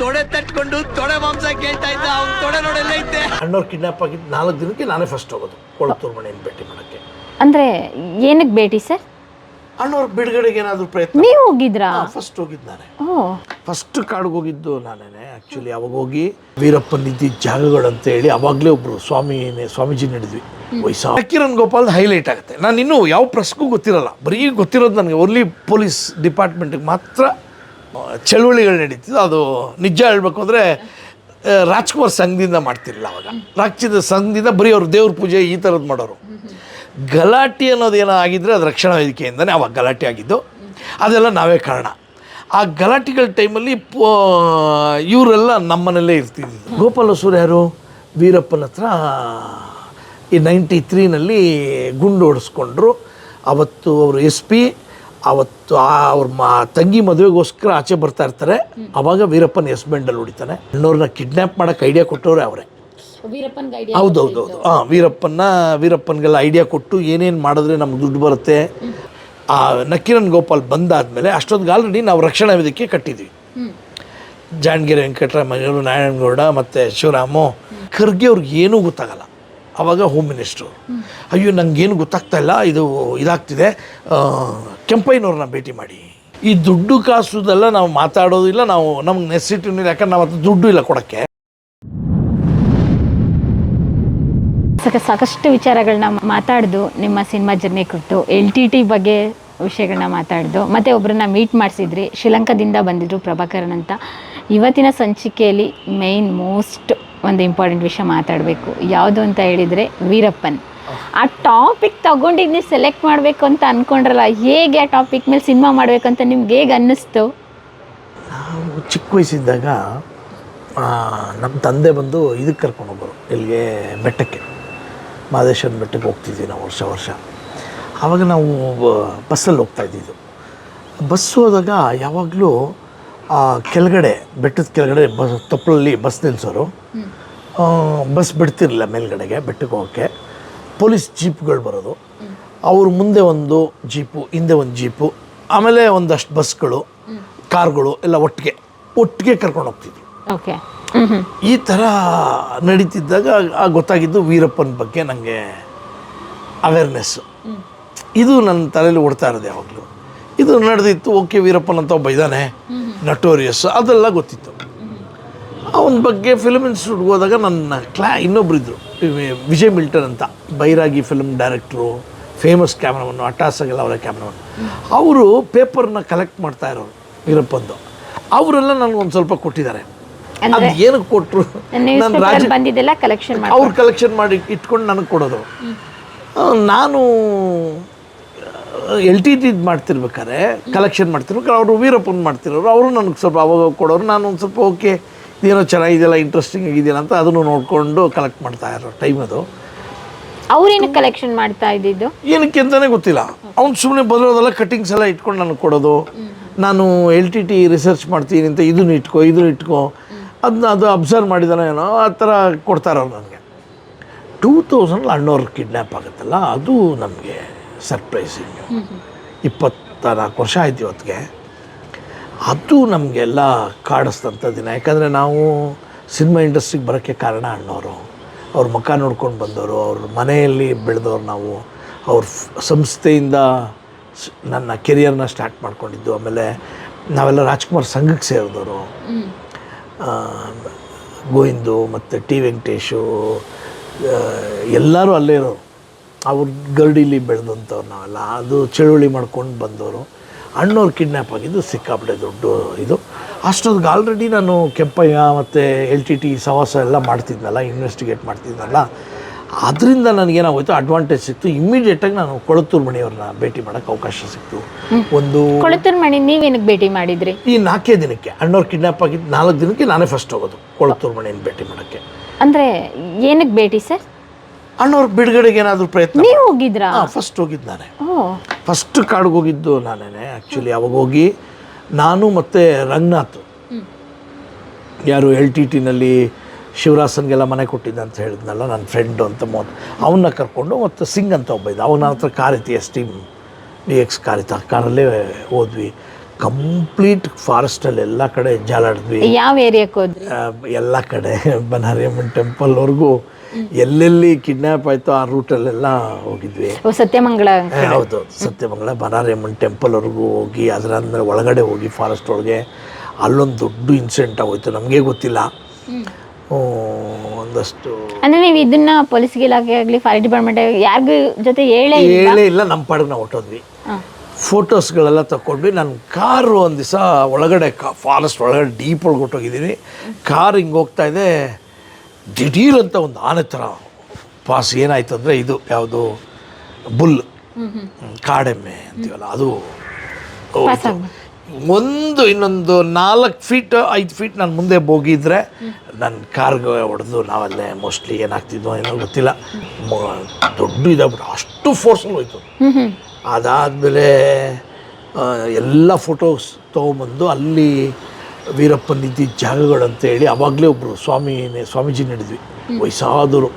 ತೊಡೆ ತಟ್ಕೊಂಡು ತೊಡೆ ಮಾಂಸ ಕೇಳ್ತಾ ಇದ್ದ ಅವ್ನ ತೊಡೆ ನೋಡೆಲ್ಲೈತೆ ಅಣ್ಣವ್ರು ಕಿಡ್ನಾಪ್ ಆಗಿದ್ದು ನಾಲ್ಕು ದಿನಕ್ಕೆ ನಾನೇ ಫಸ್ಟ್ ಹೋಗೋದು ಕೊಳತ್ತೂರು ಮನೆಯನ್ನು ಭೇಟಿ ಮಾಡೋಕ್ಕೆ. ಅಂದ್ರೆ ಏನಕ್ಕೆ ಭೇಟಿ ಸರ್? ಅಣ್ಣವ್ರ ಬಿಡುಗಡೆಗೆ ಏನಾದರೂ ಪ್ರಯತ್ನ? ನೀವು ಹೋಗಿದ್ರಾ? ಫಸ್ಟ್ ಹೋಗಿದ್ದು ನಾನೇ. ಓ. ಫಸ್ಟ್ ಕಾಡಿಗೆ ಹೋಗಿದ್ದು ನಾನೇ ಆ್ಯಕ್ಚುಲಿ ಅವಾಗ ಹೋಗಿ ವೀರಪ್ಪನ ಜಾಗಗಳು ಅಂತ ಹೇಳಿ ಅವಾಗಲೇ ಒಬ್ರು ಸ್ವಾಮಿ ಸ್ವಾಮೀಜಿ ನಡೆದ್ವಿ. ವಯಸ್ಸು ಕಿರಣ್ ಗೋಪಾಲ್ ಹೈಲೈಟ್ ಆಗುತ್ತೆ. ನಾನು ಇನ್ನೂ ಯಾವ ಪ್ರೆಸ್ಗೂ ಗೊತ್ತಿರಲ್ಲ. ಬರೀ ಗೊತ್ತಿರೋದು ನನಗೆ ಓನ್ಲಿ ಪೊಲೀಸ್ ಡಿಪಾರ್ಟ್ಮೆಂಟಿಗೆ ಮಾತ್ರ ಚಳುವಳಿಗಳು ನಡೀತಿದ್ದು ಅದು ನಿಜ ಹೇಳ್ಬೇಕು ಅಂದರೆ ರಾಜ್ಕುಮಾರ್ ಸಂಘದಿಂದ ಮಾಡ್ತಿರಲಿಲ್ಲ ಅವಾಗ. ರಾಜ್ಯದ ಸಂಘದಿಂದ ಬರೀ ಅವ್ರು ದೇವ್ರ ಪೂಜೆ ಈ ಥರದ್ದು ಮಾಡೋರು. ಗಲಾಟೆ ಅನ್ನೋದು ಏನೋ ಆಗಿದ್ರೆ ಅದು ರಕ್ಷಣಾ ವೇದಿಕೆಯಿಂದನೇ ಅವಾಗ ಗಲಾಟೆ ಆಗಿದ್ದು. ಅದೆಲ್ಲ ನಾವೇ ಕಾರಣ. ಆ ಗಲಾಟೆಗಳ ಟೈಮಲ್ಲಿ ಪೋ ಇವರೆಲ್ಲ ನಮ್ಮನೆಯಲ್ಲೇ ಇರ್ತಿದ್ದಿದ್ದು. ಗೋಪಾಲ ಯಾರು? ವೀರಪ್ಪನ ಹತ್ರ ಈ ನೈಂಟಿ ತ್ರೀನಲ್ಲಿ ಗುಂಡು ಹೊಡೆಸ್ಕೊಂಡ್ರು. ಅವತ್ತು ಅವರು ಎಸ್ ಪಿ ಅವತ್ತು ಆ ಅವ್ರ ಮಾ ತಂಗಿ ಮದುವೆಗೋಸ್ಕರ ಆಚೆ ಬರ್ತಾ ಇರ್ತಾರೆ. ಅವಾಗ ವೀರಪ್ಪನ ಎಸ್ ಬೆಂಡಲ್ಲಿ ಹೊಡಿತಾನೆ. ಅಣ್ಣವ್ರನ್ನ ಕಿಡ್ನ್ಯಾಪ್ ಮಾಡೋಕ್ಕೆ ಐಡಿಯಾ ಕೊಟ್ಟವ್ರೆ ಅವರೇ. ಹೌದೌದೌದು. ಹಾಂ ವೀರಪ್ಪನ ವೀರಪ್ಪನಿಗೆಲ್ಲ ಐಡಿಯಾ ಕೊಟ್ಟು ಏನೇನು ಮಾಡಿದ್ರೆ ನಮ್ಗೆ ದುಡ್ಡು ಬರುತ್ತೆ. ಆ ನಕ್ಕಿರನ್ ಗೋಪಾಲ್ ಬಂದಾದಮೇಲೆ ಅಷ್ಟೊಂದು ಆಲ್ರೆಡಿ ನಾವು ರಕ್ಷಣಾ ವೇದಿಕೆ ಕಟ್ಟಿದ್ವಿ. ಜಾಣಗೆರೆ ವೆಂಕಟರಾಮಯ್ಯವರು ನಾರಾಯಣಗೌಡ ಮತ್ತು ಶಿವರಾಮು ಖರ್ಗೆ ಅವ್ರಿಗೆ ಏನೂ ಗೊತ್ತಾಗಲ್ಲ. ಅವಾಗ ಹೋಮ್. ಮಿನಿಸ್ಟ್ರು ಅಯ್ಯೋ ನನಗೇನು ಗೊತ್ತಾಗ್ತಾ ಇಲ್ಲ ಇದು ಇದಾಗ್ತಿದೆ. ಕೆಂಪಯ್ಯನವ್ರನ್ನ ಭೇಟಿ ಮಾಡಿ. ಈ ದುಡ್ಡು ಕಾಸುದೆಲ್ಲ ನಾವು ಮಾತಾಡೋದಿಲ್ಲ ನಾವು ನಮ್ಗೆ ನೆಸಿಟಿವ್ ಯಾಕಂದ್ರೆ ನಾವು ಅದು ದುಡ್ಡು ಇಲ್ಲ ಕೊಡೋಕ್ಕೆ. ಸಾಕ, ಸಾಕಷ್ಟು ವಿಚಾರಗಳನ್ನ ಮಾತಾಡ್ದು, ನಿಮ್ಮ ಸಿನಿಮಾ ಜರ್ನಿ ಕುರಿತು ಎಲ್ ಟಿ ಟಿ ಬಗ್ಗೆ ವಿಷಯಗಳನ್ನ ಮಾತಾಡ್ದು, ಮತ್ತೆ ಒಬ್ಬರನ್ನ ಮೀಟ್ ಮಾಡಿಸಿದ್ರಿ, ಶ್ರೀಲಂಕಾದಿಂದ ಬಂದಿದ್ರು ಪ್ರಭಾಕರನ್ ಅಂತ. ಇವತ್ತಿನ ಸಂಚಿಕೆಯಲ್ಲಿ ಮೇನ್ ಮೋಸ್ಟ್ ಒಂದು ಇಂಪಾರ್ಟೆಂಟ್ ವಿಷಯ ಮಾತಾಡಬೇಕು. ಯಾವುದು ಅಂತ ಹೇಳಿದರೆ, ವೀರಪ್ಪನ್. ಆ ಟಾಪಿಕ್ ತಗೊಂಡಿದ್ದು ನೀವು ಸೆಲೆಕ್ಟ್ ಮಾಡಬೇಕು ಅಂತ ಅಂದ್ಕೊಂಡ್ರಲ್ಲ ಹೇಗೆ ಆ ಟಾಪಿಕ್ ಮೇಲೆ ಸಿನಿಮಾ ಮಾಡಬೇಕು ಅಂತ ನಿಮ್ಗೆ ಹೇಗೆ ಅನ್ನಿಸ್ತು? ನಾವು ಚಿಕ್ಕ ವಯಸ್ಸಿದ್ದಾಗ ನಮ್ಮ ತಂದೆ ಬಂದು ಇದಕ್ಕೆ ಕರ್ಕೊಂಡು ಹೋಗೋರು ಇಲ್ಲಿಗೆ ಬೆಟ್ಟಕ್ಕೆ. ಮಹದೇಶ್ವರನ ಬೆಟ್ಟಕ್ಕೆ ಹೋಗ್ತಿದ್ವಿ ನಾವು ವರ್ಷ ವರ್ಷ. ಆವಾಗ ನಾವು ಬಸ್ಸಲ್ಲಿ ಹೋಗ್ತಾ ಇದ್ದಿದ್ದು. ಬಸ್ ಹೋದಾಗ ಯಾವಾಗಲೂ ಕೆಳಗಡೆ ಬೆಟ್ಟದ ಕೆಳಗಡೆ ಬಸ್ ತಪ್ಪಲಲ್ಲಿ ಬಸ್ ನಿಲ್ಲಿಸೋರು ಬಸ್ ಬಿಡ್ತಿರಲಿಲ್ಲ ಮೇಲ್ಗಡೆಗೆ ಬೆಟ್ಟಕ್ಕೆ ಹೋಗೋಕ್ಕೆ. ಪೊಲೀಸ್ ಜೀಪ್ಗಳು ಬರೋದು. ಅವ್ರ ಮುಂದೆ ಒಂದು ಜೀಪು ಹಿಂದೆ ಒಂದು ಜೀಪು ಆಮೇಲೆ ಒಂದಷ್ಟು ಬಸ್ಗಳು ಕಾರ್ಗಳು ಎಲ್ಲ ಒಟ್ಟಿಗೆ ಒಟ್ಟಿಗೆ ಕರ್ಕೊಂಡು ಹೋಗ್ತಿದ್ವಿ. ಓಕೆ. ಈ ಥರ ನಡೀತಿದ್ದಾಗ ಆ ಗೊತ್ತಾಗಿದ್ದು ವೀರಪ್ಪನ ಬಗ್ಗೆ ನನಗೆ ಅವೇರ್ನೆಸ್ಸು ಇದು ನನ್ನ ತಲೆಯಲ್ಲಿ ಓಡ್ತಾ ಇರೋದು ಯಾವಾಗಲೂ. ಇದು ನಡೆದಿತ್ತು ಓಕೆ ವೀರಪ್ಪನ್ ಅಂತ ಒಬ್ಬ ಇದ್ದಾನೆ ನಟೋರಿಯಸ್ ಅದೆಲ್ಲ ಗೊತ್ತಿತ್ತು. ಅವನ ಬಗ್ಗೆ ಫಿಲಮ್ ಇನ್ಸ್ಟಿಟ್ಯೂಟ್ಗೆ ಹೋದಾಗ ನನ್ನ ಕ್ಲಾ ಇನ್ನೊಬ್ರು ಇದ್ದರು ವಿಜಯ್ ಮಿಲ್ಟನ್ ಅಂತ ಬೈರಾಗಿ ಫಿಲ್ಮ್ ಡೈರೆಕ್ಟ್ರು ಫೇಮಸ್ ಕ್ಯಾಮ್ರಾಮನ್ನು ಅಟ್ಟಾಸಗೆಲ್ಲ ಅವರ ಕ್ಯಾಮ್ರಾಮನ್ ಅವರು ಪೇಪರ್ನ ಕಲೆಕ್ಟ್ ಮಾಡ್ತಾ ಇರೋರು ವೀರಪ್ಪಂದು ಅವರೆಲ್ಲ ನನಗೊಂದು ಸ್ವಲ್ಪ ಕೊಟ್ಟಿದ್ದಾರೆ. ಅದು ಏನಕ್ಕೆ ಕೊಟ್ಟರು ನಾನು ರಾಜ ಬಂದಿದ್ದೆಲ್ಲ ಕಲೆಕ್ಷನ್ ಅವ್ರು ಕಲೆಕ್ಷನ್ ಮಾಡಿ ಇಟ್ಕೊಂಡು ನನಗೆ ಕೊಡೋದು. ನಾನು ಎಲ್ ಟಿ ಟಿ ಮಾಡ್ತಿರ್ಬೇಕಾದ್ರೆ ಕಲೆಕ್ಷನ್ ಮಾಡ್ತಿರ್ಬೇಕಾದ್ರೆ ಅವರು ವೀರಪ್ಪನ್ ಮಾಡ್ತಿರೋರು ಅವರು ನನಗೆ ಸ್ವಲ್ಪ ಅವಾಗ ಕೊಡೋರು ನಾನು ಒಂದು ಸ್ವಲ್ಪ ಓಕೆ ಇದೇನೋ ಚೆನ್ನಾಗಿದೆಯಲ್ಲ ಇಂಟ್ರೆಸ್ಟಿಂಗ್ ಆಗಿದೆಯಲ್ಲ ಅಂತ ಅದನ್ನು ನೋಡಿಕೊಂಡು ಕಲೆಕ್ಟ್ ಮಾಡ್ತಾ ಇರೋ ಟೈಮ್ ಅದು. ಅವ್ರೇನು ಕಲೆಕ್ಷನ್ ಮಾಡ್ತಾ ಇದ್ದಿದ್ದು? ಏನಕ್ಕೆ ಅಂತಲೇ ಗೊತ್ತಿಲ್ಲ. ಅವ್ನು ಸುಮ್ಮನೆ ಬದಲೋದೆಲ್ಲ ಕಟ್ಟಿಂಗ್ಸ್ ಎಲ್ಲ ಇಟ್ಕೊಂಡು ನನಗೆ ಕೊಡೋದು. ನಾನು ಎಲ್ ಟಿ ಟಿ ರಿಸರ್ಚ್ ಮಾಡ್ತೀನಿ ಅಂತ ಇದನ್ನು ಇಟ್ಕೋ ಇದನ್ನು ಇಟ್ಕೋ. ಅದನ್ನ ಅದು ಅಬ್ಸರ್ವ್ ಮಾಡಿದಾನೆ ಏನೋ ಆ ಥರ ಕೊಡ್ತಾರವ್ರು ನನಗೆ. ಟೂ ತೌಸಂಡ್ ಅಣ್ಣವ್ರ ಕಿಡ್ನ್ಯಾಪ್ ಆಗುತ್ತಲ್ಲ ಅದು ನಮಗೆ ಸರ್ಪ್ರೈಸಿಂಗ್ ಇಪ್ಪತ್ತ ನಾಲ್ಕು ವರ್ಷ ಆಯ್ತು ಇವತ್ತಿಗೆ. ಅದು ನಮಗೆಲ್ಲ ಕಾಡಿಸ್ತಂಥ ದಿನ. ಯಾಕಂದರೆ ನಾವು ಸಿನಿಮಾ ಇಂಡಸ್ಟ್ರಿಗೆ ಬರೋಕ್ಕೆ ಕಾರಣ ಅಣ್ಣವರು ಅವ್ರ ಮುಖ ನೋಡ್ಕೊಂಡು ಬಂದವರು ಅವ್ರ ಮನೆಯಲ್ಲಿ ಬೆಳೆದವ್ರು ನಾವು. ಅವ್ರ ಸಂಸ್ಥೆಯಿಂದ ನನ್ನ ಕೆರಿಯರ್ನ ಸ್ಟಾರ್ಟ್ ಮಾಡ್ಕೊಂಡಿದ್ದು. ಆಮೇಲೆ ನಾವೆಲ್ಲ ರಾಜ್ಕುಮಾರ್ ಸಂಘಕ್ಕೆ ಸೇರಿದವರು. ಗೋವಿಂದು ಮತ್ತು ಟಿ ವೆಂಕಟೇಶು ಎಲ್ಲರೂ ಅಲ್ಲೇ ಇರೋರು. ಅವ್ರ ಗರ್ಡಿಲಿ ಬೆಳೆದಂಥವ್ರು ನಾವೆಲ್ಲ. ಅದು ಚಳುವಳಿ ಮಾಡ್ಕೊಂಡು ಬಂದವರು ಅಣ್ಣವ್ರು ಕಿಡ್ನ್ಯಾಪ್ ಆಗಿದ್ದು ಸಿಕ್ಕಾಪಟ್ಟೆ ದೊಡ್ಡ ಇದು. ಅಷ್ಟೊತ್ತಿಗೆ ಆಲ್ರೆಡಿ ನಾನು ಕೆಂಪಯ್ಯ ಮತ್ತು ಎಲ್ ಟಿ ಟಿ ಸವಾಸ ಎಲ್ಲ ಮಾಡ್ತಿದ್ನಲ್ಲ ಇನ್ವೆಸ್ಟಿಗೇಟ್ ಮಾಡ್ತಿದ್ನಲ್ಲ. ಅದರಿಂದ ನನಗೇನಾಗೋಯ್ತು ಅಡ್ವಾಂಟೇಜ್ ಸಿಕ್ತು. ಇಮ್ಮಿಡಿಯೇಟಾಗಿ ನಾನು ಕೊಳತ್ತೂರು ಮಣಿಯವ್ರನ್ನ ಭೇಟಿ ಮಾಡೋಕ್ಕೆ ಅವಕಾಶ ಸಿಕ್ತು. ಒಂದು ಕೊಳತೂರು ಮಣಿ ನೀವೇನಕ್ಕೆ ಭೇಟಿ ಮಾಡಿದ್ರಿ? ಈ ನಾಲ್ಕೇ ದಿನಕ್ಕೆ ಅಣ್ಣವ್ರು ಕಿಡ್ನಾಪ್ ಆಗಿದ್ದು ನಾಲ್ಕು ದಿನಕ್ಕೆ ನಾನೇ ಫಸ್ಟ್ ಹೋಗೋದು ಕೊಳತ್ತೂರು ಮಣಿಯನ್ನು ಭೇಟಿ ಮಾಡೋಕ್ಕೆ. ಅಂದರೆ ಏನಕ್ಕೆ ಭೇಟಿ ಸರ್? ಅಣ್ಣವ್ರ ಬಿಡುಗಡೆಗೆ ಏನಾದರೂ ಪ್ರಯತ್ನ ನೀವು ಹೋಗಿದ್ರಾ? ಫಸ್ಟ್ ಹೋಗಿದ್ದು ನಾನೇ. ಫಸ್ಟ್ ಕಾಡಿಗೆ ಹೋಗಿದ್ದು ನಾನೇ ಆ್ಯಕ್ಚುಲಿ ಅವಾಗ ಹೋಗಿ ನಾನು ಮತ್ತು ರಂಗನಾಥ್. ಯಾರು ಎಲ್ ಟಿ ಟಿನಲ್ಲಿ ಶಿವರಾಸನ್ಗೆಲ್ಲ ಮನೆ ಕೊಟ್ಟಿದ್ದ ಅಂತ ಹೇಳಿದ್ನಲ್ಲ ನನ್ನ ಫ್ರೆಂಡು ಅಂತ ಮೊದಲು ಅವನ್ನ ಕರ್ಕೊಂಡು ಮತ್ತು ಸಿಂಗ್ ಅಂತ ಒಬ್ಬ ಇದ್ದ ಅವನ ಹತ್ರ ಕಾರ್ ಐತಿ S T D X car ಇತ್ತು ಆ ಕಾರಲ್ಲೇ ಹೋದ್ವಿ ಕಂಪ್ಲೀಟ್ ಫಾರೆಸ್ಟಲ್ಲಿ ಎಲ್ಲ ಕಡೆ ಜಾಲಾಡಿದ್ವಿ. ಯಾವ ಏರಿಯಾಕ್ಕೆ ಹೋದ್ವಿ ಎಲ್ಲ ಕಡೆ ಬನಾರಿಯಮ್ಮನ್ ಟೆಂಪಲ್ವರೆಗೂ ಎಲ್ಲೆಲ್ಲಿ ಕಿಡ್ನಾಪ್ ಆಯಿತು ಆ ರೂಟಲ್ಲೆಲ್ಲ ಹೋಗಿದ್ವಿ. ಸತ್ಯಮಂಗಳ ಹೌದು. ಸತ್ಯಮಂಗಲ ಬನಾರೇಮನ್ ಟೆಂಪಲ್ವರೆಗೂ ಹೋಗಿ ಅದರ ಅಂದರೆ ಒಳಗಡೆ ಹೋಗಿ ಫಾರೆಸ್ಟ್ ಒಳಗೆ ಅಲ್ಲೊಂದು ದೊಡ್ಡ ಇನ್ಸಿಡೆಂಟ್ ಆಗೋಯ್ತು. ನಮಗೆ ಗೊತ್ತಿಲ್ಲ. ಒಂದಷ್ಟು ಅಂದ್ರೆ ನೀವು ಇದನ್ನ ಪೊಲೀಸ್ ಇಲಾಖೆ ಆಗಲಿ ಫೈರ್ ಡಿಪಾರ್ಟ್ಮೆಂಟ್ ಯಾರಿಗೂ ಜೊತೆ ಹೇಳೇ ಹೇಳೇ ಇಲ್ಲ. ನಮ್ಮ ಪಾಡಿಗೆ ನಾವು ಹೊಟ್ಟೋದ್ವಿ. ಫೋಟೋಸ್ಗಳೆಲ್ಲ ತಗೊಂಡ್ವಿ ನನ್ನ ಕಾರು ಒಂದು ದಿವಸ ಒಳಗಡೆ ಕಾ ಫಾರೆಸ್ಟ್ ಒಳಗಡೆ ಡೀಪ್ ಒಳಗೆ ಹೊಟ್ಟೋಗಿದ್ದೀನಿ ಕಾರ್ ಹಿಂಗೆ ಹೋಗ್ತಾ ಇದೆ. ದಿಢೀರ್ ಅಂತ ಒಂದು ಆನೆ ಥರ ಪಾಸ್ ಏನಾಯ್ತು ಅಂದರೆ ಇದು ಯಾವುದು? ಬುಲ್. ಕಾಡೆಮ್ಮೆ ಅಂತೀವಲ್ಲ ಅದು ಒಂದು ಇನ್ನೊಂದು ನಾಲ್ಕು ಫೀಟ್ ಐದು ಫೀಟ್ ನಾನು ಮುಂದೆ ಹೋಗಿದ್ರೆ ನನ್ನ ಕಾರ್ಗೆ ಹೊಡೆದು ನಾವಲ್ಲೇ ಮೋಸ್ಟ್ಲಿ ಏನಾಗ್ತಿದ್ವೋ ಏನೋ ಗೊತ್ತಿಲ್ಲ. ದೊಡ್ಡ ಇದಾಗ್ಬಿಟ್ಟು ಅಷ್ಟು ಫೋರ್ಸಲ್ಲಿ ಹೋಯ್ತು. ಅದಾದಮೇಲೆ ಎಲ್ಲ ಫೋಟೋಸ್ ತೊಗೊಂಬಂದು ಅಲ್ಲಿ ವೀರಪ್ಪನ ಇದ್ದಿದ್ದ ಜಾಗಗಳಂತೇಳಿ ಅವಾಗಲೇ ಒಬ್ಬರು ಸ್ವಾಮಿನೇ ಸ್ವಾಮೀಜಿ ನಡೆದ್ವಿ. ವಯಸ್ಸಾದರು.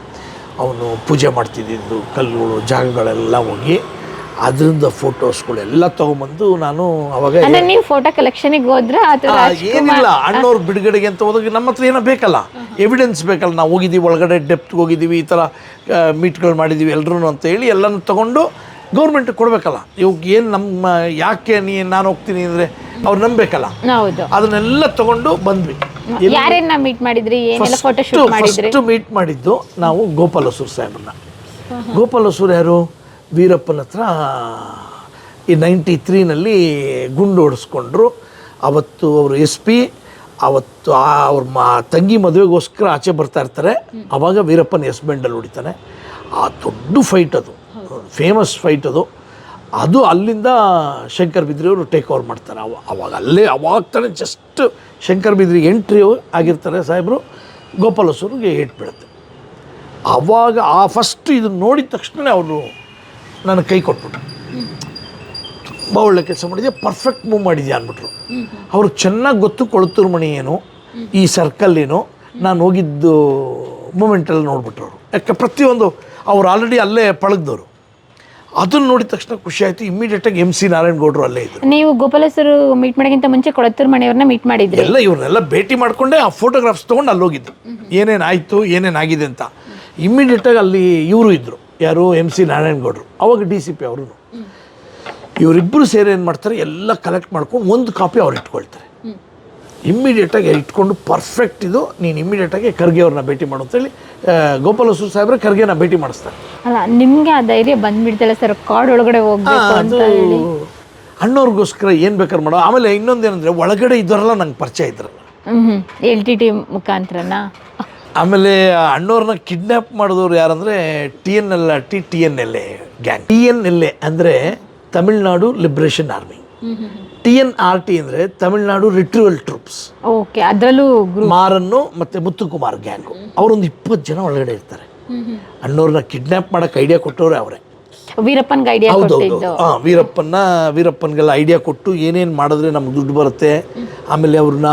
ಅವನು ಪೂಜೆ ಮಾಡ್ತಿದ್ದಿದ್ದು ಕಲ್ಲುಗಳು ಜಾಗಗಳೆಲ್ಲ ಹೋಗಿ ಅದರಿಂದ ಫೋಟೋಸ್ಗಳೆಲ್ಲ ತಗೊಂಬಂದು ನಾನು ಅವಾಗ ನೀವು ಫೋಟೋ ಕಲೆಕ್ಷನಿಗೆ ಹೋದ್ರೆ ಏನಿಲ್ಲ ಅಣ್ಣವ್ರ ಬಿಡುಗಡೆಗೆ ಅಂತ ಹೋದಾಗ ನಮ್ಮ ಹತ್ರ ಏನೋ ಬೇಕಲ್ಲ. ಎವಿಡೆನ್ಸ್ ಬೇಕಲ್ಲ. ನಾವು ಹೋಗಿದ್ದೀವಿ ಒಳಗಡೆ ಡೆಪ್ತ್ಗೆ ಹೋಗಿದ್ದೀವಿ ಈ ಥರ ಮೀಟ್ಗಳು ಮಾಡಿದ್ದೀವಿ ಎಲ್ಲರೂ ಅಂತ ಹೇಳಿ ಎಲ್ಲನೂ ತೊಗೊಂಡು ಗೌರ್ಮೆಂಟ್ಗೆ ಕೊಡಬೇಕಲ್ಲ. ಇವಾಗ ಏನು ನಮ್ಮ ಯಾಕೆ ನೀ ನಾನು ಹೋಗ್ತೀನಿ ಅಂದರೆ ಅವ್ರು ನಂಬೇಕಲ್ಲ. ಹೌದು. ಅದನ್ನೆಲ್ಲ ತಗೊಂಡು ಬಂದ್ವಿ. ಮೀಟ್ ಮಾಡಿದ್ರಿ? ಏನೆಲ್ಲ ಫೋಟೋ ಶೂಟ್ ಮಾಡಿದ್ರಿ? ಫಸ್ಟ್ ಮೀಟ್ ಮಾಡಿದ್ದು ನಾವು ಗೋಪಾಲ ಹೊಸೂರ್ ಸಾಹೇಬ್ರನ್ನ. ಗೋಪಾಲ ಹೊಸೂರ್ ಯಾರು? ವೀರಪ್ಪನ ಹತ್ರ ಈ ನೈಂಟಿ ತ್ರೀನಲ್ಲಿ ಗುಂಡು ಹೊಡೆಸ್ಕೊಂಡ್ರು. ಅವತ್ತು ಅವರು ಎಸ್ ಪಿ ಅವತ್ತು ಆ ಅವ್ರ ಮಾ ತಂಗಿ ಮದುವೆಗೋಸ್ಕರ ಆಚೆ ಬರ್ತಾ ಇರ್ತಾರೆ. ಅವಾಗ ವೀರಪ್ಪನ ಎಸ್ ಬೆಂಡಲ್ಲಿ ಹೊಡಿತಾನೆ. ಆ ದೊಡ್ಡ ಫೈಟ್ ಅದು. ಫೇಮಸ್ ಫೈಟ್ ಅದು. ಅದು ಅಲ್ಲಿಂದ ಶಂಕರ್ ಬಿದ್ರಿ ಅವರು ಟೇಕ್ ಓವರ್ ಮಾಡ್ತಾರೆ. ಅವ ಅವಾಗ ಅಲ್ಲೇ ಅವಾಗ ತಾನೇ ಜಸ್ಟ್ ಶಂಕರ್ ಬಿದ್ರಿ ಎಂಟ್ರಿ ಆಗಿರ್ತಾರೆ ಸಾಹೇಬರು. ಗೋಪಾಲ ಏಟ್ ಬೀಳುತ್ತೆ. ಆವಾಗ ಆ ಫಸ್ಟ್ ಇದನ್ನು ನೋಡಿದ ತಕ್ಷಣ ಅವರು ನನ್ನ ಕೈ ಕೊಟ್ಬಿಟ್ರು ತುಂಬ ಒಳ್ಳೆ ಕೆಲಸ ಮಾಡಿದೆ ಪರ್ಫೆಕ್ಟ್ ಮೂವ್ ಮಾಡಿದ್ಯಾ ಅಂದ್ಬಿಟ್ರು. ಅವರು ಚೆನ್ನಾಗಿ ಗೊತ್ತು ಕೊಳತೂರು ಮಣಿ ಏನು, ಈ ಸರ್ಕಲ್ ಏನು, ನಾನು ಹೋಗಿದ್ದು ಮೂಮೆಂಟಲ್ಲಿ ನೋಡ್ಬಿಟ್ರು ಅವರು. ಯಾಕೆ ಪ್ರತಿಯೊಂದು ಅವ್ರು ಆಲ್ರೆಡಿ ಅಲ್ಲೇ ಪಳಗ್ದವರು. ಅದನ್ನು ನೋಡಿದ ತಕ್ಷಣ ಖುಷಿ ಆಯ್ತು. ಇಮಿಡಿಯೇಟ್ ಆಗಿ ಎಂ ಸಿ ನಾರಾಯಣಗೌಡರು ಅಲ್ಲೇ ಇದ್ದರು ನೀವು ಗೋಪಾಲಸರು ಮೀಟ್ ಮಾಡೋಕ್ಕಿಂತ ಮುಂಚೆ ಕೊಳತ್ತೂರು ಮನೆಯವ್ರನ್ನ ಮೀಟ್ ಮಾಡಿದ್ರಿ. ಎಲ್ಲ ಇವ್ರನ್ನೆಲ್ಲ ಭೇಟಿ ಮಾಡಿಕೊಂಡೆ ಆ ಫೋಟೋಗ್ರಾಫ್ಸ್ ತೊಗೊಂಡು ಅಲ್ಲಿ ಹೋಗಿದ್ದು ಏನೇನು ಆಯಿತು ಏನೇನು ಆಗಿದೆ ಅಂತ. ಇಮ್ಮಿಡಿಯೇಟಾಗಿ ಅಲ್ಲಿ ಇವರು ಇದ್ದರು ಯಾರು? ಎಂ ಸಿ ನಾರಾಯಣಗೌಡರು ಅವಾಗ ಡಿ ಸಿ ಪಿ ಅವರು ಇವರಿಬ್ಬರು ಸೇರಿ ಏನು ಮಾಡ್ತಾರೆ? ಎಲ್ಲ ಕಲೆಕ್ಟ್ ಮಾಡ್ಕೊಂಡು ಒಂದು ಕಾಪಿ ಅವ್ರು ಇಟ್ಕೊಳ್ತಾರೆ. ಇಮ್ಮಿಡಿಯೇಟಾಗಿ ಇಟ್ಕೊಂಡು ಪರ್ಫೆಕ್ಟ್ ಇದು. ನೀನು ಇಮ್ಮಿಡಿಯೇಟಾಗಿ ಖರ್ಗೆ ಅವ್ರನ್ನ ಭೇಟಿ ಮಾಡು ಅಂತೇಳಿ ಹೇಳಿ ಗೋಪಾಲ ಹೊಸೂರ್ ಸಾಹೇಬ್ರೆ ಖರ್ಗೆನ ಭೇಟಿ ಮಾಡಿಸ್ತಾರೆ. ಅಲ್ಲ ನಿಮಗೆ ಆ ಧೈರ್ಯ ಬಂದ್ಬಿಡ್ತಲ್ಲ ಸರ್? ಕಾಡ್ ಒಳಗಡೆ ಹೋಗ್ಬೇಕು ಅಂತ ಹೇಳಿ. ಅಣ್ಣವ್ರಿಗೋಸ್ಕರ ಏನು ಬೇಕಾದ್ರೆ ಮಾಡೋ. ಆಮೇಲೆ ಇನ್ನೊಂದೇನಂದರೆ ಒಳಗಡೆ ಇದ್ದವರೆಲ್ಲ ನಂಗೆ ಪರಿಚಯ ಇದ್ರಲ್ಲ ಎಲ್ ಟಿ ಟಿ ಮುಖಾಂತರನಾ? ಆಮೇಲೆ ಅಣ್ಣವ್ರನ್ನ ಕಿಡ್ನ್ಯಾಪ್ ಮಾಡಿದವ್ರು ಯಾರಂದರೆ T N L R T T N L A gang T N L A ಅಂದರೆ Tamil Nadu liberation army T N R T ಅಂದ್ರೆ ತಮಿಳುನಾಡು ರಿಟ್ರಿವಲ್ ಟ್ರೂಪ್ಸ್. ಓಕೆ ಅದರಲ್ಲೂ ಮಾರನ್ನು ಮತ್ತೆ ಮುತ್ತುಕುಮಾರ್ ಗ್ಯಾಂಗು. ಅವರೊಂದು ಇಪ್ಪತ್ತು ಜನ ಒಳಗಡೆ ಇರ್ತಾರೆ. ಅಣ್ಣವ್ರನ್ನ ಕಿಡ್ನಾಪ್ ಮಾಡೋಕೆ ಐಡಿಯಾ ಕೊಟ್ಟವ್ರೆ ಅವರೇ. ವೀರಪ್ಪನ್ಗೆ ಐಡಿಯಾ ಹೌದು ಹಾಂ ವೀರಪ್ಪನ್ನ ವೀರಪ್ಪನ್ಗೆಲ್ಲ ಐಡಿಯಾ ಕೊಟ್ಟು ಏನೇನು ಮಾಡಿದ್ರೆ ನಮ್ಗೆ ದುಡ್ಡು ಬರುತ್ತೆ. ಆಮೇಲೆ ಅವ್ರನ್ನ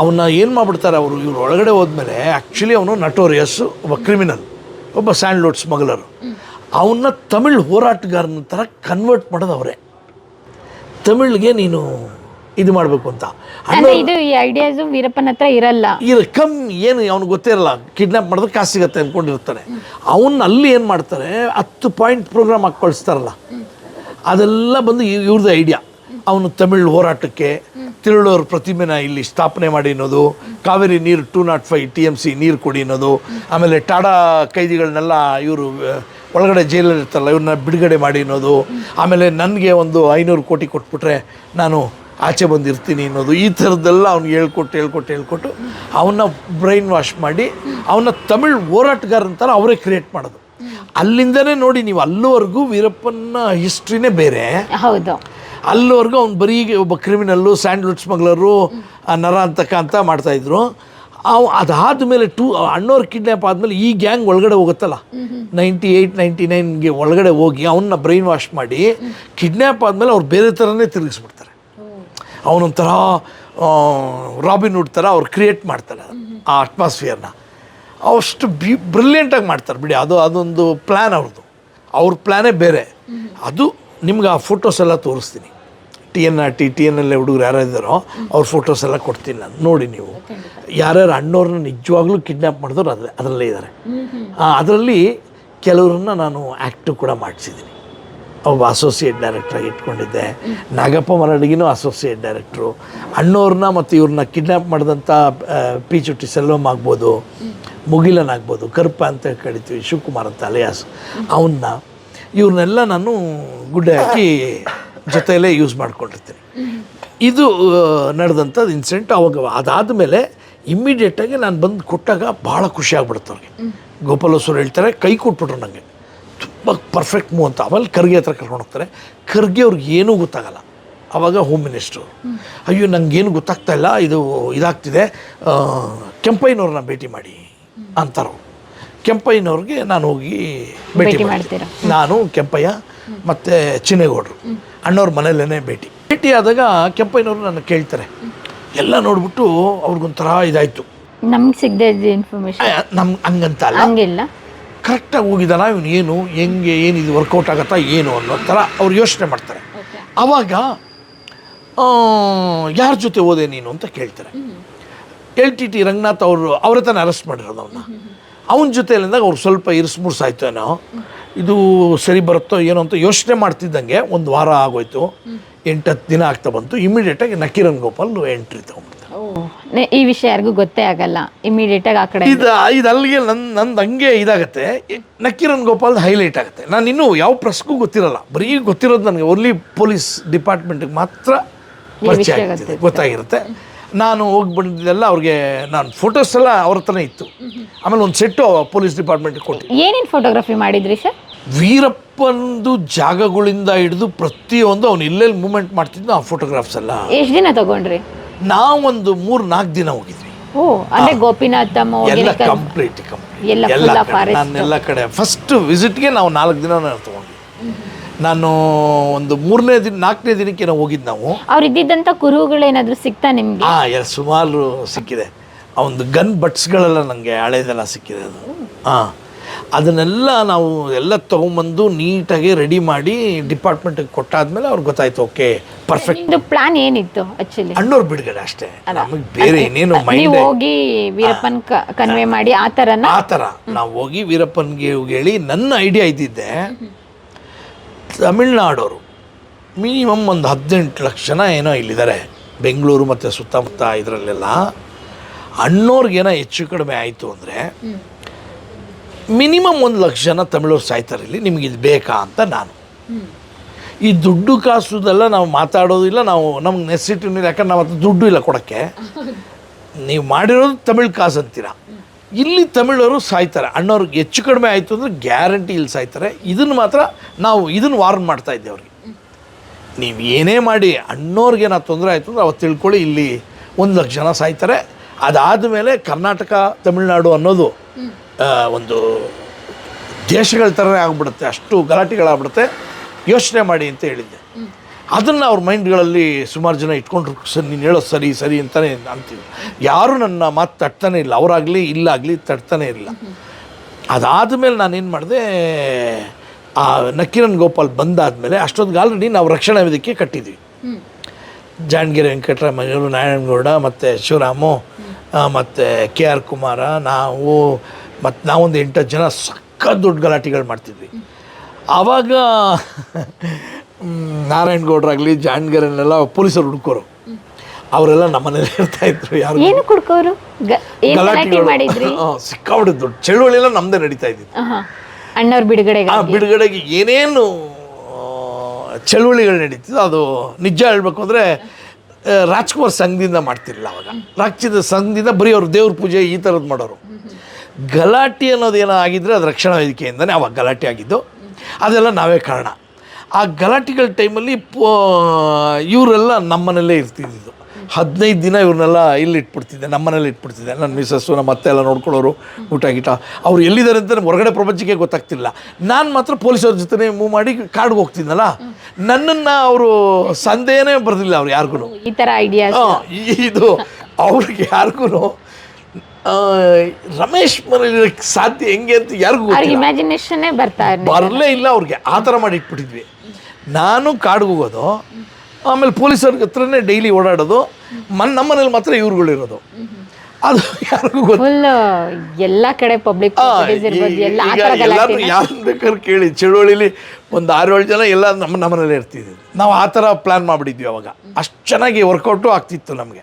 ಅವನ್ನ ಏನು ಮಾಡ್ಬಿಡ್ತಾರೆ ಅವರು ಇವ್ರು ಒಳಗಡೆ ಹೋದ್ಮೇಲೆ ಆ್ಯಕ್ಚುಲಿ ಅವನು ನಟೋರಿಯಸ್ ಒಬ್ಬ ಕ್ರಿಮಿನಲ್ ಒಬ್ಬ ಸ್ಯಾಂಡ್ಲೋಡ್ ಸ್ಮಗ್ಲರು ಅವನ್ನ ತಮಿಳ್ ಹೋರಾಟಗಾರನ ಥರ ಕನ್ವರ್ಟ್ ಮಾಡೋದು ಅವರೇ ತಮಿಳ್ಗೆ ನೀನು ಇದು ಮಾಡಬೇಕು ಅಂತ. ಅಂದ್ರೆ ಇದು ಈ ಐಡಿಯಾಸು ವೀರಪ್ಪನ ಹತ್ರ ಇರಲ್ಲ. ಇದು ಕಮ್ಮಿ ಏನು ಅವ್ನಿಗೆ ಗೊತ್ತೇ ಇರಲ್ಲ. ಕಿಡ್ನಾಪ್ ಮಾಡಿದ್ರೆ ಕಾಸು ಸಿಗತ್ತೆ ಅಂದ್ಕೊಂಡಿರ್ತಾನೆ ಅವನ್ನ ಅಲ್ಲಿ ಏನು ಮಾಡ್ತಾರೆ ಹತ್ತು ಪಾಯಿಂಟ್ ಪ್ರೋಗ್ರಾಮ್ ಹಾಕಿ ಕಳಿಸ್ತಾರಲ್ಲ ಅದೆಲ್ಲ ಬಂದು ಇವ್ರದ್ದು ಐಡಿಯಾ ಅವನು ತಮಿಳು ಹೋರಾಟಕ್ಕೆ ತಿರುಳೋರ ಪ್ರತಿಮೆನ ಇಲ್ಲಿ ಸ್ಥಾಪನೆ ಮಾಡಿ ಅನ್ನೋದು, ಕಾವೇರಿ ನೀರು two not five T M C ನೀರು ಕೊಡಿ ಅನ್ನೋದು, ಆಮೇಲೆ ಟಾಡಾ ಕೈದಿಗಳನ್ನೆಲ್ಲ ಇವರು ಒಳಗಡೆ ಜೈಲಲ್ಲಿ ಇರ್ತಾರಲ್ಲ, ಇವ್ರನ್ನ ಬಿಡುಗಡೆ ಮಾಡಿ ಅನ್ನೋದು, ಆಮೇಲೆ ನನಗೆ ಒಂದು ಐನೂರು ಕೋಟಿ ಕೊಟ್ಬಿಟ್ರೆ ನಾನು ಆಚೆ ಬಂದಿರ್ತೀನಿ ಅನ್ನೋದು, ಈ ಥರದ್ದೆಲ್ಲ ಅವ್ನಿಗೆ ಹೇಳ್ಕೊಟ್ಟು ಹೇಳ್ಕೊಟ್ಟು ಹೇಳ್ಕೊಟ್ಟು ಅವನ್ನ ಬ್ರೈನ್ ವಾಶ್ ಮಾಡಿ ಅವನ್ನ ತಮಿಳ್ ಹೋರಾಟಗಾರಂತಾರೆ ಅವರೇ ಕ್ರಿಯೇಟ್ ಮಾಡೋದು. ಅಲ್ಲಿಂದನೇ ನೋಡಿ ನೀವು ಅಲ್ಲಿವರೆಗೂ ವೀರಪ್ಪನ ಹಿಸ್ಟ್ರಿನೇ ಬೇರೆ. ಹೌದು. ಅಲ್ಲಿವರೆಗೂ ಅವ್ನು ಬರೀ ಒಬ್ಬ ಕ್ರಿಮಿನಲ್ಲು ಸ್ಯಾಂಡ್ವಿಚ್ ಸ್ಮಗ್ಲರು ನರ ಅಂತ ಮಾಡ್ತಾಯಿದ್ರು ಅವು ಅದಾದಮೇಲೆ ಟೂ ಅಣ್ಣವ್ರ ಕಿಡ್ನ್ಯಾಪ್ ಆದಮೇಲೆ ಈ ಗ್ಯಾಂಗ್ ಒಳಗಡೆ ಹೋಗುತ್ತಲ್ಲ? ನೈಂಟಿ ಏಯ್ಟ್ ನೈಂಟಿ ನೈನ್ಗೆ ಒಳಗಡೆ ಹೋಗಿ ಅವನ್ನ ಬ್ರೈನ್ ವಾಶ್ ಮಾಡಿ ಕಿಡ್ನ್ಯಾಪ್ ಆದಮೇಲೆ ಅವ್ರು ಬೇರೆ ಥರನೇ ತಿರುಗಿಸ್ಬಿಡ್ತಾರೆ. ಅವನೊಂಥರ ರಾಬಿನ್ ಹುಡ್ ಥರ ಅವ್ರು ಕ್ರಿಯೇಟ್ ಮಾಡ್ತಾರೆ ಆ ಅಟ್ಮಾಸ್ಫಿಯರ್ನ ಅವಷ್ಟು ಬಿ ಬ್ರಿಲಿಯಂಟಾಗಿ ಮಾಡ್ತಾರೆ ಬಿಡಿ, ಅದು, ಅದೊಂದು ಪ್ಲ್ಯಾನ್ ಅವ್ರದ್ದು. ಅವ್ರ ಪ್ಲ್ಯಾನೇ ಬೇರೆ. ಅದು ನಿಮ್ಗೆ ಆ ಫೋಟೋಸ್ ಎಲ್ಲ ತೋರಿಸ್ತೀನಿ. T N R T T N ಎಲ್ಲ ಹುಡುಗರು ಯಾರು ಇದ್ದಾರೋ ಅವ್ರ ಫೋಟೋಸ್ ಎಲ್ಲ ಕೊಡ್ತೀನಿ ನಾನು ನೋಡಿ ನೀವು. ಯಾರ್ಯಾರು ಅಣ್ಣವ್ರನ್ನ ನಿಜವಾಗ್ಲೂ ಕಿಡ್ನ್ಯಾಪ್ ಮಾಡಿದ್ರು ಅದ್ರ ಅದರಲ್ಲೇ ಇದ್ದಾರೆ ಅದರಲ್ಲಿ ಕೆಲವ್ರನ್ನ ನಾನು ಆ್ಯಕ್ಟು ಕೂಡ ಮಾಡಿಸಿದ್ದೀನಿ. ಒಬ್ಬ ಅಸೋಸಿಯೇಟ್ ಡೈರೆಕ್ಟ್ರಾಗಿ ಇಟ್ಕೊಂಡಿದ್ದೆ. ನಾಗಪ್ಪ ಮರಡಿಗಿನೂ ಅಸೋಸಿಯೇಟ್ ಡೈರೆಕ್ಟ್ರು ಅಣ್ಣವ್ರನ್ನ ಮತ್ತು ಇವ್ರನ್ನ ಕಿಡ್ನ್ಯಾಪ್ ಮಾಡಿದಂಥ ಪಿ ಚುಟ್ಟಿ ಸೆಲ್ವಮ್ ಆಗ್ಬೋದು ಮುಗಿಲನ್ ಆಗ್ಬೋದು ಕರ್ಪ ಅಂತ ಕರಿತೀವಿ ಶಿವಕುಮಾರ್ ಅಂತ ಅಲಿಯಾಸ್. ಅವನ್ನ ಇವ್ರನ್ನೆಲ್ಲ ನಾನು ಗುಡ್ಡೆ ಹಾಕಿ ಜೊತೆಯಲ್ಲೇ ಯೂಸ್ ಮಾಡ್ಕೊಂಡಿರ್ತೀನಿ. ಇದು ನಡೆದಂಥದ್ದು ಇನ್ಸಿಡೆಂಟ್ ಅವಾಗ ಅದಾದ ಮೇಲೆ ಇಮ್ಮಿಡಿಯೇಟಾಗಿ ನಾನು ಬಂದು ಕೊಟ್ಟಾಗ ಭಾಳ ಖುಷಿ ಆಗ್ಬಿಡುತ್ತೆ ಅವ್ರಿಗೆ. ಗೋಪಾಲಸ್ವರು ಹೇಳ್ತಾರೆ ಕೈ ಕೊಟ್ಬಿಟ್ರು ನನಗೆ ತುಂಬ ಪರ್ಫೆಕ್ಟ್ ಮೂವ್ ಅಂತ. ಆಮೇಲೆ ಖರ್ಗೆ ಹತ್ರ ಕರ್ಕೊಂಡು ಹೋಗ್ತಾರೆ. ಖರ್ಗೆ ಅವ್ರಿಗೆ ಏನೂ ಗೊತ್ತಾಗಲ್ಲ. ಆವಾಗ ಹೋಮ್ ಮಿನಿಸ್ಟ್ರು ಅಯ್ಯೋ ನನಗೇನು ಗೊತ್ತಾಗ್ತಾ ಇಲ್ಲ. ಇದು ಇದಾಗ್ತಿದೆ. ಕೆಂಪಯ್ಯನವ್ರನ್ನ ಭೇಟಿ ಮಾಡಿ. ಅಂತಾರವ್ರು ಕೆಂಪಯ್ಯನವ್ರಿಗೆ ನಾನು ಹೋಗಿ ಭೇಟಿ ಭೇಟಿ ಮಾಡ್ತೀನಿ. ನಾನು ಕೆಂಪಯ್ಯ ಮತ್ತು ಚಿನ್ನೇಗೌಡರು. ಅಣ್ಣವ್ರ ಮನೇಲೇ ಭೇಟಿ. ಭೇಟಿ ಆದಾಗ ಕೆಂಪಯ್ಯನವರು ನನ್ನ ಕೇಳ್ತಾರೆ. ಎಲ್ಲ ನೋಡ್ಬಿಟ್ಟು ಅವ್ರಿಗೊಂಥರ ಇದಾಯಿತು. ನಮ್ಗೆ ಸಿಗದೆ ಇದ್ದ ಇನ್ಫಾರ್ಮೇಶನ್ ನಮ್ಗೆ ಹಂಗಂತ ಅಲ್ಲ? ಹಂಗಿಲ್ಲ. ಕರೆಕ್ಟಾಗಿ ಹೋಗಿದ್ದಾನ? ಇವನು ಏನು ಹೆಂಗೆ ಏನು ಇದು ವರ್ಕೌಟ್ ಆಗತ್ತಾ ಏನು ಅನ್ನೋ ಥರ ಅವ್ರು ಯೋಚನೆ ಮಾಡ್ತಾರೆ. ಆವಾಗ ಯಾರ ಜೊತೆ ಹೋದೆ ನೀನು ಅಂತ ಕೇಳ್ತಾರೆ. ಎಲ್ ಟಿ ಟಿ ರಂಗನಾಥ್ ಅವರು ಅವರೇ ತಾನೇ ಅರೆಸ್ಟ್ ಮಾಡಿರೋದು ಅವನ್ನ ಅವನ ಜೊತೆಲಿಂದಾಗ ಅವ್ರು ಸ್ವಲ್ಪ ಇರಿಸ್ಮುರ್ಸ್ ಆಯ್ತು ಏನೋ. ಇದು ಸರಿ ಬರುತ್ತೋ ಏನೋ ಅಂತ ಯೋಚನೆ ಮಾಡ್ತಿದ್ದಂಗೆ ಒಂದು ವಾರ ಆಗೋಯ್ತು. ಎಂಟತ್ತು ದಿನ ಆಗ್ತಾ ಬಂತು. ಇಮಿಡಿಯೇಟಾಗಿ ನಕೀರನ್ ಗೋಪಾಲ್ ಎಂಟ್ರಿ ತಗೊಂಡ್ಬಿಡ್ತಾರೆ ನೆ- ಈ ವಿಷಯ ಯಾರಿಗೂ ಗೊತ್ತೇ ಆಗಲ್ಲ. ಇಮಿಡಿಯೇಟ್ ಆಗಿ ಆ ಕಡೆ ಇದು ಇದು ಅಲ್ಲಿಗೆ ನನ್ನ ನಂದು ಹಂಗೆ ಇದಾಗತ್ತೆ. ನಕಿರಣ್ ಗೋಪಾಲ್ ಹೈಲೈಟ್ ಆಗುತ್ತೆ. ನಾನು ಇನ್ನೂ ಯಾವ ಪ್ರೆಸ್ಗೂ ಗೊತ್ತಿರಲ್ಲ. ಬರೀ ಗೊತ್ತಿರೋದು ನನಗೆ ಓನ್ಲಿ ಪೊಲೀಸ್ ಡಿಪಾರ್ಟ್ಮೆಂಟ್ಗೆ ಮಾತ್ರ ಪರಿಚಯ ಆಗುತ್ತೆ ಆಗ್ತಿದೆ. ಗೊತ್ತಾಗಿರುತ್ತೆ. ನಾನು ಹೋಗಿ ಬಂದಿದ್ದೆಲ್ಲ ಅವ್ರಿಗೆ ನಾನು ಫೋಟೋಸ್ ಎಲ್ಲ ಅವ್ರ ಹತ್ರನೇ ಇತ್ತು. ಆಮೇಲೆ ಒಂದು ಸೆಟ್ಟು ಪೊಲೀಸ್ ಡಿಪಾರ್ಟ್ಮೆಂಟ್ಗೆ ಕೊಟ್ಟು ಏನೇನು ಫೋಟೋಗ್ರಫಿ ಮಾಡಿದ್ರಿ ಸರ್? ವೀರಪ್ಪಂದು ಜಾಗಗಳಿಂದ ಹಿಡಿದು ಪ್ರತಿಯೊಂದು ಅವ್ನು ಇಲ್ಲೆಲ್ಲಿ ಮೂಮೆಂಟ್ ಮಾಡ್ತಿದ್ನೋ ಆ ಫೋಟೋಗ್ರಾಫ್ಸ್ ಎಲ್ಲ. ಎಷ್ಟು ದಿನ ತಗೊಂಡ್ರಿ? ನಾವೊಂದು ಮೂರು ನಾಲ್ಕು ದಿನ ಹೋಗಿದ್ವಿ. ಓ ಅಂದ್ರೆ ಗೋಪಿನಾಥಮ್ಮ ಎಲ್ಲ ಕಂಪ್ಲೀಟ್ ಕಂಪ್ಲೀಟ್ ಎಲ್ಲ ಎಲ್ಲ ಕಡೆ forest. ನಾನು ಎಲ್ಲ ಕಡೆ. ಫಸ್ಟ್ ವಿಸಿಟ್ಗೆ ನಾವು ನಾಲ್ಕು ದಿನ ತಗೊಂಡ್ವಿ. ನಾನು ಒಂದು ಮೂರನೇ ದಿನ ನಾಲ್ಕನೇ ದಿನಕ್ಕೆ ನಾವು ಹೋಗಿದ್ದು ನಾವು. ಅವ್ರು ಇದ್ದಿದ್ದಂಥ ಕುರುಹುಗಳೇನಾದರೂ ಸಿಗ್ತಾ ನಿಮ್ಗೆ? ಹಾಂ ಎಲ್ಲ ಸುಮಾರು ಸಿಕ್ಕಿದೆ. ಆ ಒಂದು ಗನ್ ಬಟ್ಸ್ಗಳೆಲ್ಲ ನನಗೆ ಹಳೇದೆಲ್ಲ ಸಿಕ್ಕಿದೆ ಅದು. ಹಾಂ ಅದನ್ನೆಲ್ಲ ನಾವು ಎಲ್ಲ ತೊಗೊಂಬಂದು ನೀಟಾಗಿ ರೆಡಿ ಮಾಡಿ ಡಿಪಾರ್ಟ್ಮೆಂಟಿಗೆ ಕೊಟ್ಟಾದ್ಮೇಲೆ ಅವ್ರಿಗೆ ಗೊತ್ತಾಯ್ತು ಓಕೆ ಪರ್ಫೆಕ್ಟ್ ನಿಮ್ದು ಪ್ಲಾನ್ ಏನಿತ್ತು ಆಕ್ಚುಲಿ ಅಣ್ಣವ್ರು ಬಿಡುಗಡೆ ಅಷ್ಟೇ. ನಮಗೆ ಬೇರೆ ನೀವು ಮೈಂಡ್ ಹೋಗಿ ವೀರಪ್ಪನ್ ಕನ್ವೆ ಮಾಡಿ ಆ ಥರ ಆ ಥರ ನಾವು ಹೋಗಿ ವೀರಪ್ಪನ್ಗೆ ಹೇಳಿ ನನ್ನ ಐಡಿಯಾ ಇದ್ದಿದ್ದೆ. ತಮಿಳ್ನಾಡೋರು ಮಿನಿಮಮ್ ಒಂದು ಹದಿನೆಂಟು ಲಕ್ಷ ಜನ ಏನೋ ಇಲ್ಲಿದ್ದಾರೆ. ಬೆಂಗಳೂರು ಮತ್ತು ಸುತ್ತಮುತ್ತ ಇದರಲ್ಲೆಲ್ಲ. ಅಣ್ಣೋರ್ಗೇನೋ ಹೆಚ್ಚು ಕಡಿಮೆ ಆಯಿತು ಅಂದರೆ ಮಿನಿಮಮ್ ಒಂದು ಲಕ್ಷ ಜನ ತಮಿಳವ್ರು ಸಾಯ್ತಾರೆ ಇಲ್ಲಿ, ನಿಮಗೆ ಇದು ಬೇಕಾ ಅಂತ ನಾನು. ಈ ದುಡ್ಡು ಕಾಸುದೆಲ್ಲ ನಾವು ಮಾತಾಡೋದಿಲ್ಲ, ನಾವು ನಮ್ಗೆ ನೆಸಿಟಿ ಯಾಕಂದ್ರೆ ನಾವು ಅದು ದುಡ್ಡು ಇಲ್ಲ ಕೊಡೋಕ್ಕೆ. ನೀವು ಮಾಡಿರೋದು ತಮಿಳು ಕಾಸು ಅಂತೀರ? ಇಲ್ಲಿ ತಮಿಳವರು ಸಾಯ್ತಾರೆ. ಅಣ್ಣವ್ರಿಗೆ ಹೆಚ್ಚು ಕಡಿಮೆ ಆಯಿತು ಅಂದರೆ ಗ್ಯಾರಂಟಿ ಇಲ್ಲಿ ಸಾಯ್ತಾರೆ. ಇದನ್ನು ಮಾತ್ರ ನಾವು ಇದನ್ನು ವಾರ್ನ್ ಮಾಡ್ತಾ ಇದ್ದೆ ಅವ್ರಿಗೆ. ನೀವು ಏನೇ ಮಾಡಿ, ಅಣ್ಣವ್ರಿಗೆ ನಾ ತೊಂದರೆ ಆಯಿತು ಅಂದರೆ ಅವತ್ತು ತಿಳ್ಕೊಳ್ಳಿ, ಇಲ್ಲಿ ಒಂದು ಲಕ್ಷ ಜನ ಸಾಯ್ತಾರೆ. ಅದಾದ ಮೇಲೆ ಕರ್ನಾಟಕ, ತಮಿಳುನಾಡು ಅನ್ನೋದು ಒಂದು ದೇಶಗಳ ಥರನೇ ಆಗ್ಬಿಡುತ್ತೆ, ಅಷ್ಟು ಗಲಾಟೆಗಳಾಗ್ಬಿಡುತ್ತೆ. ಯೋಚನೆ ಮಾಡಿ ಅಂತ ಹೇಳಿದ್ದೆ. ಅದನ್ನು ಅವ್ರ ಮೈಂಡ್ಗಳಲ್ಲಿ ಸುಮಾರು ಜನ ಇಟ್ಕೊಂಡ್ರು, ಸರ್, ನೀನು ಹೇಳೋದು ಸರಿ ಸರಿ ಅಂತಲೇ ಅಂತೀವಿ. ಯಾರೂ ನನ್ನ ಮಾತು ತಟ್ತಾನೆ ಇಲ್ಲ, ಅವರಾಗಲಿ, ಇಲ್ಲಾಗಲಿ ತಟ್ತಾನೆ ಇಲ್ಲ. ಅದಾದ ಮೇಲೆ ನಾನೇನು ಮಾಡಿದೆ, ಆ ನಕ್ಕಿರನ್ ಗೋಪಾಲ್ ಬಂದಾದಮೇಲೆ ಅಷ್ಟೊತ್ತಿಗೆ ಆಲ್ರೆಡಿ ನಾವು ರಕ್ಷಣಾ ವೇದಿಕೆ ಕಟ್ಟಿದ್ವಿ. ಜಾಣಗೆರೆ ವೆಂಕಟರಾಮಯ್ಯವರು ನಾರಾಯಣಗೌಡ, ಮತ್ತು ಶಿವರಾಮು ಮತ್ತು ಕೆ ಆರ್ ಕುಮಾರ, ನಾವು ಮತ್ತು ನಾವೊಂದು ಎಂಟತ್ತು ಜನ ಸಕ್ಕ ದೊಡ್ಡ ಗಲಾಟೆಗಳು ಮಾಡ್ತಿದ್ವಿ. ಆವಾಗ ನಾರಾಯಣ್ ನಾರಾಯಣಗೌಡರಾಗಲಿ ಜಾಣ್ಗರನ್ನೆಲ್ಲ ಪೊಲೀಸರು ಹುಡುಕೋರು. ಅವರೆಲ್ಲ ನಮ್ಮನೇಲಿ ಇರ್ತಾಯಿದ್ರು ಯಾರು ಏನು ಕುಡ್ಕೋರು ಸಿಕ್ಕಾಬಿಟ್ಟು ದೊಡ್ಡ ಚಳುವಳಿ ಎಲ್ಲ ನಮ್ಮದೇ ನಡೀತಾ ಇದ್ದಿತ್ತು. ಅಣ್ಣವ್ರ ಬಿಡುಗಡೆಗೆ ಆ ಬಿಡುಗಡೆಗೆ ಏನೇನು ಚಳುವಳಿಗಳು ನಡೀತಿದ್ದು ಅದು ನಿಜ ಹೇಳ್ಬೇಕು ಅಂದರೆ ರಾಜ್ಕುಮಾರ್ ಸಂಘದಿಂದ ಮಾಡ್ತಿರಲಿಲ್ಲ ಅವಾಗ. ರಾಜ್ಯದ ಸಂಘದಿಂದ ಬರೀ ಅವರು ದೇವ್ರ ಪೂಜೆ ಈ ಥರದ್ದು ಮಾಡೋರು. ಗಲಾಟೆ ಅನ್ನೋದು ಏನೋ ಆಗಿದ್ರೆ ಅದು ರಕ್ಷಣಾ ವೇದಿಕೆಯಿಂದನೇ ಅವಾಗ ಗಲಾಟೆ ಆಗಿದ್ದು. ಅದೆಲ್ಲ ನಾವೇ ಕಾರಣ. ಆ ಗಲಾಟೆಗಳ ಟೈಮಲ್ಲಿ ಪೋ ಇವರೆಲ್ಲ ನಮ್ಮನೆಯಲ್ಲೇ ಇರ್ತಿದ್ದಿದ್ದು. ಹದಿನೈದು ದಿನ ಇವ್ರನ್ನೆಲ್ಲ ಇಲ್ಲಿ ಇಟ್ಬಿಡ್ತಿದ್ದೆ ನಮ್ಮನೇಲಿ ಇಟ್ಬಿಡ್ತಿದ್ದೆ. ನನ್ನ ಮಿಸಸ್ಸು ನಮ್ಮ ಅತ್ತೆ ಎಲ್ಲ ನೋಡ್ಕೊಳ್ಳೋರು ಊಟ ಗೀಟ. ಅವ್ರು ಎಲ್ಲಿದ್ದಾರೆ ಅಂತ ಹೊರಗಡೆ ಪ್ರಪಂಚಕ್ಕೆ ಗೊತ್ತಾಗ್ತಿಲ್ಲ. ನಾನು ಮಾತ್ರ ಪೊಲೀಸವ್ರ ಜೊತೆ ಮೂವ್ ಮಾಡಿ ಕಾಡ್ಗೆ ಹೋಗ್ತಿದ್ನಲ್ಲ? ನನ್ನನ್ನು ಅವರು ಸಂದೇಹನೇ ಬರಲಿಲ್ಲ ಅವ್ರು ಯಾರಿಗೂ ಈ ಥರ ಐಡಿಯಾ ಇದು ಅವ್ರಿಗೆ ಯಾರಿಗೂ ರಮೇಶ್ ಮನೇಲಿರೋಕ್ಕೆ ಸಾಧ್ಯ ಹೆಂಗೆ ಅಂತ ಯಾರಿಗೂ ಇಮ್ಯಾಜಿನೇಷನ್ನೇ ಬರ್ತಾ. ಬರಲೇ ಇಲ್ಲ ಅವ್ರಿಗೆ. ಆ ಥರ ಮಾಡಿ ಇಟ್ಬಿಟ್ಟಿದ್ವಿ. ನಾನು ಕಾಡ್ಗೆ ಹೋಗೋದು ಆಮೇಲೆ ಪೊಲೀಸರ ಹತ್ರನೇ ಡೈಲಿ ಓಡಾಡೋದು ಮನ್ ನಮ್ಮ ಮನೇಲಿ ಮಾತ್ರ ಇವ್ರುಗಳಿರೋದು. ಅದು ಯಾರಿಗೂ ಗೊತ್ತು ಎಲ್ಲ ಕಡೆ ಪಬ್ಲಿಕ್ ಎಲ್ಲರೂ? ಯಾರು ಬೇಕಾದ್ರೆ ಕೇಳಿ ಚಳುವಳಿಲಿ ಒಂದು ಆರು ಏಳು ಜನ ಎಲ್ಲ ನಮ್ಮ ನಮ್ಮನೇಲೆ ಇರ್ತಿದ್ವಿ ನಾವು ಆ ಥರ ಪ್ಲ್ಯಾನ್ ಮಾಡಿಬಿಟ್ಟಿದ್ವಿ ಅವಾಗ. ಅಷ್ಟು ಚೆನ್ನಾಗಿ ವರ್ಕೌಟು ಆಗ್ತಿತ್ತು ನಮಗೆ.